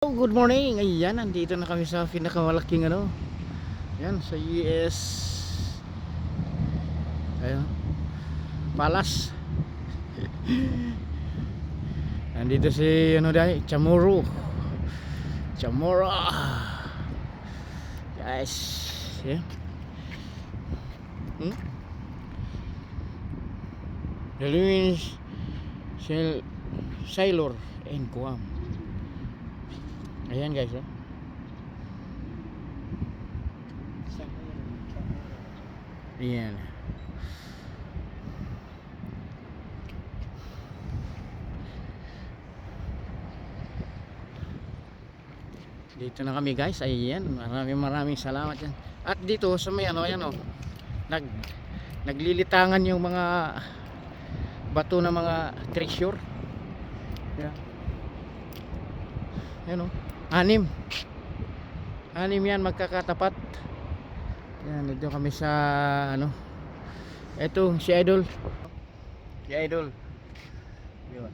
Oh, good morning. Ayan, nandito na kami sa pinakamalaking ano. Ayan, sa US. Ayan. Palas. nandito si ano dahil, Chamorro. Chamorro. Guys. Ayan. Hmm? Dalawin Sil Sailor and Guam. Ayan guys, oh. Ayan. Dito na kami guys. Ayan. Maraming maraming salamat yan. At dito sa may ano, ayan oh. Nag naglilitangan yung mga bato ng mga treasure. Ayan. Ayan oh. Anim. Anim yan magkakatapat. Yan, dito kami sa ano. Ito si Idol. Si Idol. Yun.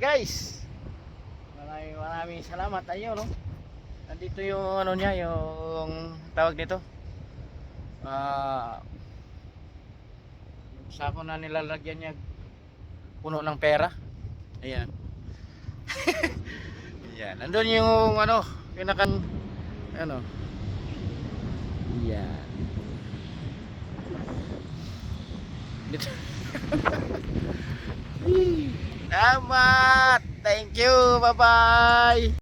Guys. Maraming maraming salamat ayo no. Nandito yung ano niya, yung tawag dito. Ah yung sako na nilalagyan niya puno ng pera. Ayan. Yan. Nandun yung ano, pinakan ano. Yan. Dito. Salamat. Thank you. Bye-bye.